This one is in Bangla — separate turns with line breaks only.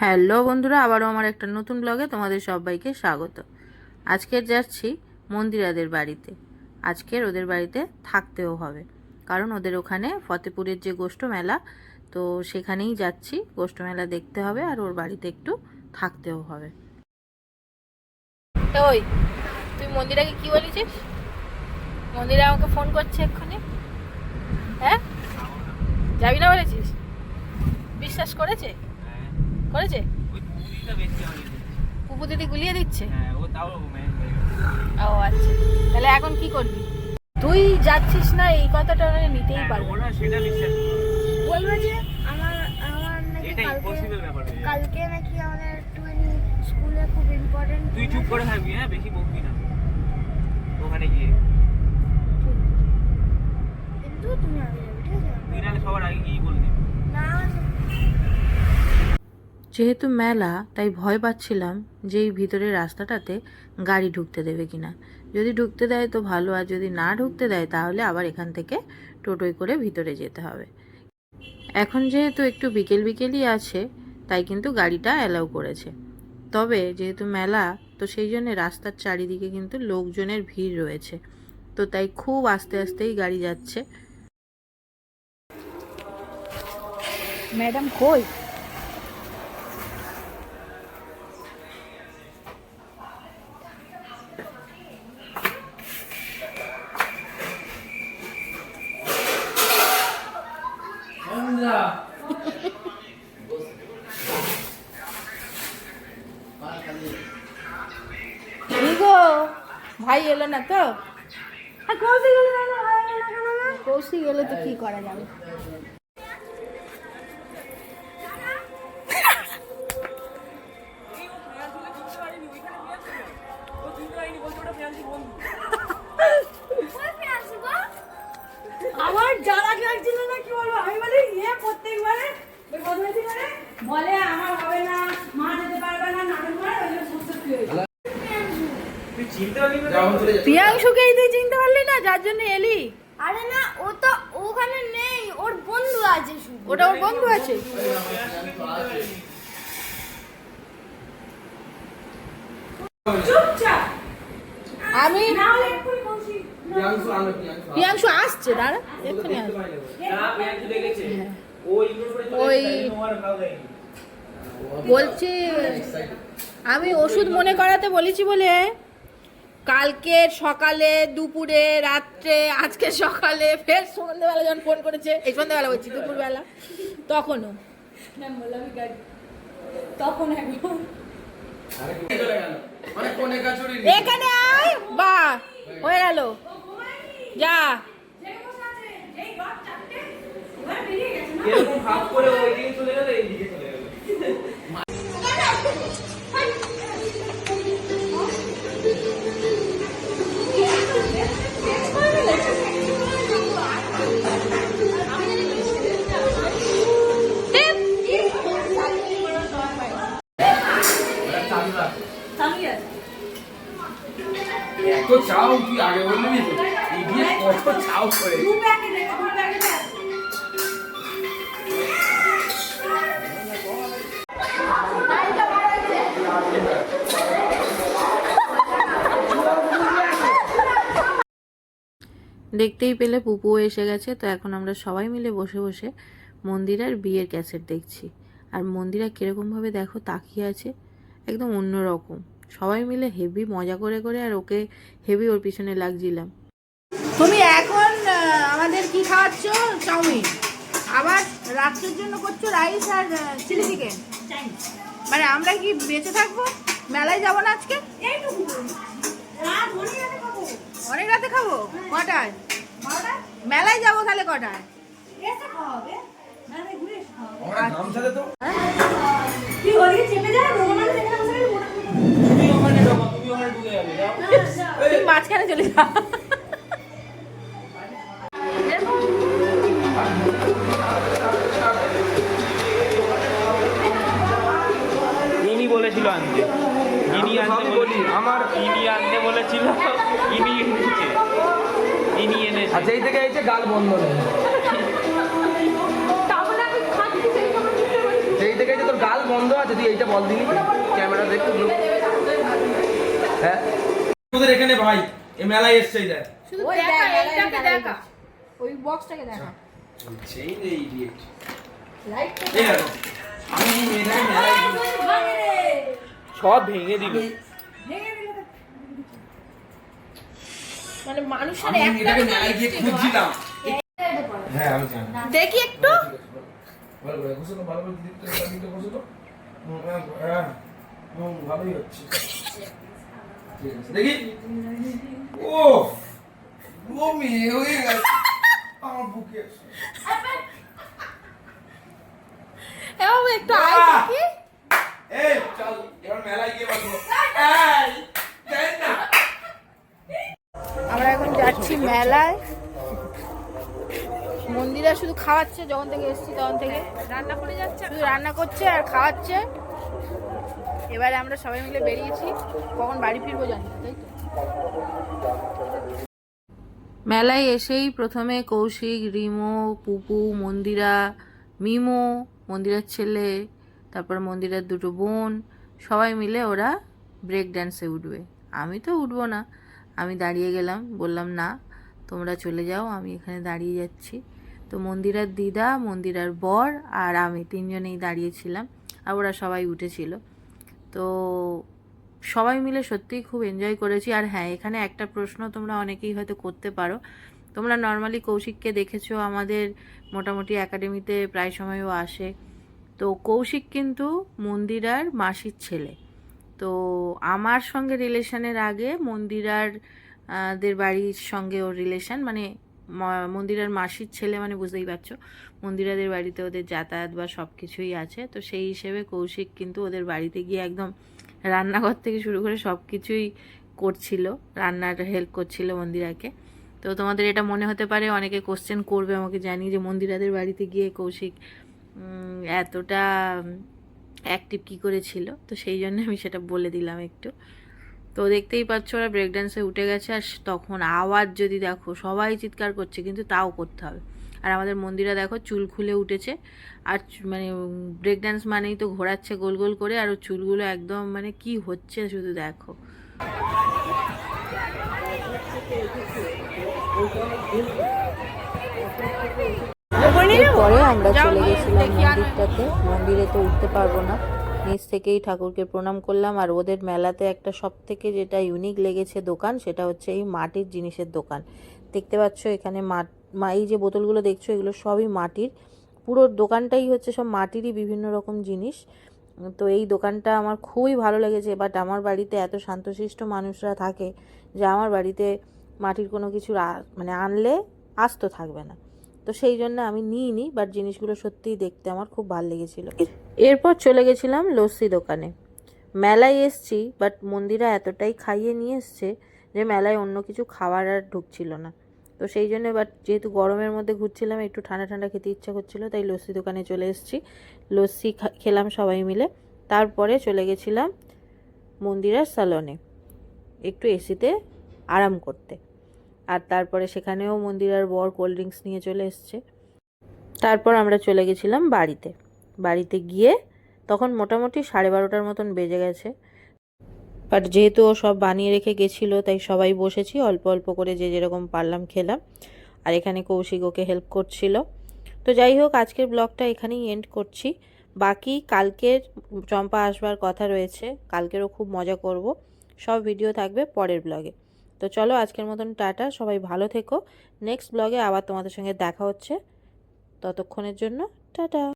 হ্যালো বন্ধুরা, আবারও আমার একটা নতুন ব্লগে তোমাদের সবাইকে স্বাগত। আজকের যাচ্ছি মন্দিরাদের বাড়িতে। আজকের ওদের বাড়িতে থাকতেও হবে, কারণ ওদের ওখানে ফতেপুরের যে গোষ্ঠ মেলা, তো সেখানেই যাচ্ছি। গোষ্ঠ মেলা দেখতে হবে আর ওর বাড়িতে একটু থাকতেও হবে। ওই, তুই মন্দিরাকে কি বলেছিস? মন্দিরা আমাকে ফোন করছে এক্ষুনি। হ্যাঁ? যাবি না বলেছিস? বিশ্বাস করেছে? করেছে? পুপু দিদি গুলিয়ে দিচ্ছে? ও আচ্ছা। তাহলে এখন কি করবি? তুই যাচ্ছিস না এই কথাটা ওরা নিতেই পারবে না।
বলবে যে আমার আমার নাকি কালকে কালকে নাকি আমাদের একটুখানি স্কুলে খুব ইম্পর্টেন্ট
তুই চুপ করে থাকবি হ্যাঁ বেশি বকবি না। ওখানে গিয়ে
কিন্তু তুমি আগে যাবে ঠিক আছে
তুই নাহলে সবার আগে গিয়ে বলে দিবি
না
যেহেতু মেলা, তাই ভয় পাচ্ছিলাম যে এই ভিতরের রাস্তাটাতে গাড়ি ঢুকতে দেবে কিনা। যদি ঢুকতে দেয় তো ভালো, আর যদি না ঢুকতে দেয় তাহলে আবার এখান থেকে টোটোয় করে ভিতরে যেতে হবে। এখন যেহেতু একটু বিকেল বিকেলই আছে, তাই কিন্তু গাড়িটা অ্যালাউ করেছে। তবে যেহেতু মেলা, তো সেই জন্য রাস্তার চারিদিকে কিন্তু লোকজনের ভিড় রয়েছে। তো তাই খুব আস্তে আস্তেই গাড়ি যাচ্ছে। ম্যাডাম কই? ভাই এলো না তো?
না?
কৌশিক এলে তো কি করা যাবে? প্রিয়াংশুকেই তুই চিনতে পারলি না? যার জন্য এলি।
আরে না ও তো ওখানে নেই ওর বন্ধু আছে শুধু।
ওটা ওর বন্ধু আছে। আমি প্রিয়াংশু আসছে দাঁড়া এক্ষুনি
করে চলে
ওই-। বলছি আমি ওষুধ মনে করাতে বলেছি বলে কালকের সকালে দুপুরে রাত্রে আজকে সকালে ফের সন্ধ্যেবেলা যখন ফোন করেছে এই সন্ধ্যেবেলা বলছি দুপুরবেলা তখনও।
তখন
এখানে আয় বা হয়ে গেল। যা।
এরকম ভাব করে ও ওইদিকে চলে গেল এইদিকে
চাও তুই আগে ইডিয়ে কত চাও করে।
দেখতেই পেলে পুপুও এসে গেছে, তো এখন আমরা সবাই মিলে বসে বসে মন্দিরার বিয়ের ক্যাসেট দেখছি। আর মন্দিরা কিরকমভাবে দেখো তাকিয়ে আছে, একদম অন্যরকম। সবাই মিলে হেভি মজা করে করে আর ওকে হেভি ওর পিছনে লাগছিলাম। তুমি এখন আমাদের কি খাওয়াচ্ছ? চাউমিন। আবার রাত্রের জন্য করছ রাইস আর চিলি চিকেন? মানে আমরা কি বেঁচে থাকব? মেলায় যাব না আজকে?
এইটুকু রাত হলে যাবে খাব।
অনেক রাতে খাব? কটায়? মেলায় যাব তাহলে কটায়?
এসে
মাঝখানে চলে যাও
ইনি বলেছিল আনতে। ইনি আনতে বলি আমার ইনি আনতে বলেছিল ইনি এনেছে। ইনি এনেছে।
আর যেই থেকে এসে গাল বন্ধ নেই যেই থেকে এসে তোর
গাল বন্ধ আছে তুই এইটা বল দিনি ক্যামেরা দেখতে হ্যাঁ।
তোদের এখানে ভাই এই মেলায় এসছে এই দেখ।
দেখা এইটাকে দেখা ওই বক্সটাকে দেখা।
সেই রে ইডিয়েট
লাইট
এই দেখো। আমি মেয়েটাকে মেলায়
সব ভেঙে দিল।
মানে মানুষের একটা
মেলায় গিয়ে খুঁজছিলাম। হ্যাঁ। আমি জানি।
দেখি একটু।
ভালো করে ভালো করে দিতে তো। হ্যাঁ ভালোই হচ্ছে। দেখি। ও ও মেয়ে হয়ে গেছে। আমার বুকে
এও একটু আই দেখি।
এই চল এবার মেলায় গিয়ে বসবো। এই যাই না।
আমরা এখন যাচ্ছি মেলায়। মন্দিরে শুধু খাওয়াচ্ছে যখন থেকে এসেছি তখন থেকে। রান্না করে যাচ্ছে। শুধু রান্না করছে আর খাওয়াচ্ছে। এবারে আমরা সবাই মিলে বেরিয়েছি, কখন বাড়ি ফিরবো জানি তাই
মেলায় এসেই প্রথমে কৌশিক, রিমো, পুপু, মন্দিরা, মিমো, মন্দিরার ছেলে, তারপর মন্দিরার দুটো বোন, সবাই মিলে ওরা ব্রেক ড্যান্সে উঠবে। আমি তো উঠবো না। আমি দাঁড়িয়ে গেলাম, বললাম, না, তোমরা চলে যাও, আমি এখানে দাঁড়িয়ে যাচ্ছি। তো মন্দিরার দিদা, মন্দিরার বর আর আমি তিনজনেই দাঁড়িয়েছিলাম আর ওরা সবাই উঠেছিল। তো সবাই মিলে সত্যিই খুব এনজয় করেছি। আর হ্যাঁ এখানে একটা প্রশ্ন তোমরা অনেকেই হয়তো করতে পারো। তোমরা নর্মালি কৌশিককে দেখেছ, আমাদের মোটামুটি একাডেমিতে প্রায় সময়ও আসে। তো কৌশিক কিন্তু মন্দিরার মাসির ছেলে। তো আমার সঙ্গে রিলেশনের আগে মন্দিরার দের বাড়ির সঙ্গে ওর রিলেশন মানে মন্দিরার মাসির ছেলে মানে বুঝতেই পারছ। মন্দিরাদের বাড়িতে ওদের যাতায়াত বা সব কিছুই আছে। তো সেই হিসেবে কৌশিক কিন্তু ওদের বাড়িতে গিয়ে একদম রান্নাঘর থেকে শুরু করে সব কিছুই করছিল, রান্নার হেল্প করছিল মন্দিরাকে। তো তোমাদের এটা মনে হতে পারে, অনেকে কোশ্চেন করবে আমাকে জানি যে মন্দিরাদের বাড়িতে গিয়ে কৌশিক এতটা অ্যাক্টিভ কী করেছিল? তো সেই জন্য আমি সেটা বলে দিলাম একটু। তো দেখতেই পাচ্ছ ওরা ব্রেক ডান্সে উঠে গেছে আর তখন আওয়াজ যদি দেখো সবাই চিৎকার করছে কিন্তু তাও করতে হবে। আর আমাদের মন্দিরা দেখো চুল খুলে উঠেছে আর মানে ব্রেক ডান্স মানেই তো ঘোরাচ্ছে গোল গোল করে আর চুলগুলো একদম মানে কি হচ্ছে শুধু দেখো। পরে আমরা চলে গেছিলাম মন্দিরটাতে। মন্দিরে তো উঠতে পারব না। নিচ থেকেই ঠাকুরকে প্রণাম করলাম। আর ওদের মেলাতে একটা সব থেকে যেটা ইউনিক লেগেছে দোকান, সেটা হচ্ছে এই মাটির জিনিসের দোকান। দেখতে পাচ্ছ এখানে মা, এই যে বোতলগুলো দেখছ, এগুলো সবই মাটির। পুরো দোকানটাই হচ্ছে সব মাটিরই বিভিন্ন রকম জিনিস। তো এই দোকানটা আমার খুবই ভালো লেগেছে বাট আমার বাড়িতে এত শান্তশিষ্ট মানুষরা থাকে যে আমার বাড়িতে মাটির কোনো কিছু মানে আনলে আস্ত থাকবে না। তো সেই জন্য আমি নিইনি বাট জিনিসগুলো সত্যিই দেখতে আমার খুব ভালো লেগেছিল। এরপর চলে গেছিলাম লস্যি দোকানে। মেলায় এসছি বাট মন্দিরা এতটাই খাইয়ে নিয়ে এসছে যে মেলায় অন্য কিছু খাবার আর ঢুকছিল না। তো সেই জন্য বাট যেহেতু গরমের মধ্যে ঘুরছিলাম, একটু ঠান্ডা ঠান্ডা খেতে ইচ্ছা করছিল, তাই লস্যি দোকানে চলে এসেছি। লস্যি খেলাম সবাই মিলে। তারপরে চলে গেছিলাম মন্দিরার সালনে একটু এসিতে আরাম করতে। আর তারপরে সেখানেও মন্দিরার বর কোল্ড ড্রিঙ্কস নিয়ে চলে এসছে। তারপর আমরা চলে গেছিলাম বাড়িতে। বাড়িতে গিয়ে তখন মোটামুটি সাড়ে বারোটার মতন বেজে গেছে। বাট যেহেতু ও সব বানিয়ে রেখে গেছিল, তাই সবাই বসেছি, অল্প অল্প করে যে যেরকম পারলাম খেলাম। আর এখানে কৌশিক ওকে হেল্প করছিল। তো যাই হোক, আজকের ব্লগটা এখানেই এন্ড করছি। বাকি কালকের চম্পা আসবার কথা রয়েছে, কালকেরও খুব মজা করব। সব ভিডিও থাকবে পরের ব্লগে তো চলো, আজকের মতন টাটা, সবাই ভালো থেকো। নেক্সট ব্লগে আবার তোমাদের সঙ্গে দেখা হচ্ছে। ততক্ষণের জন্য, টাটা।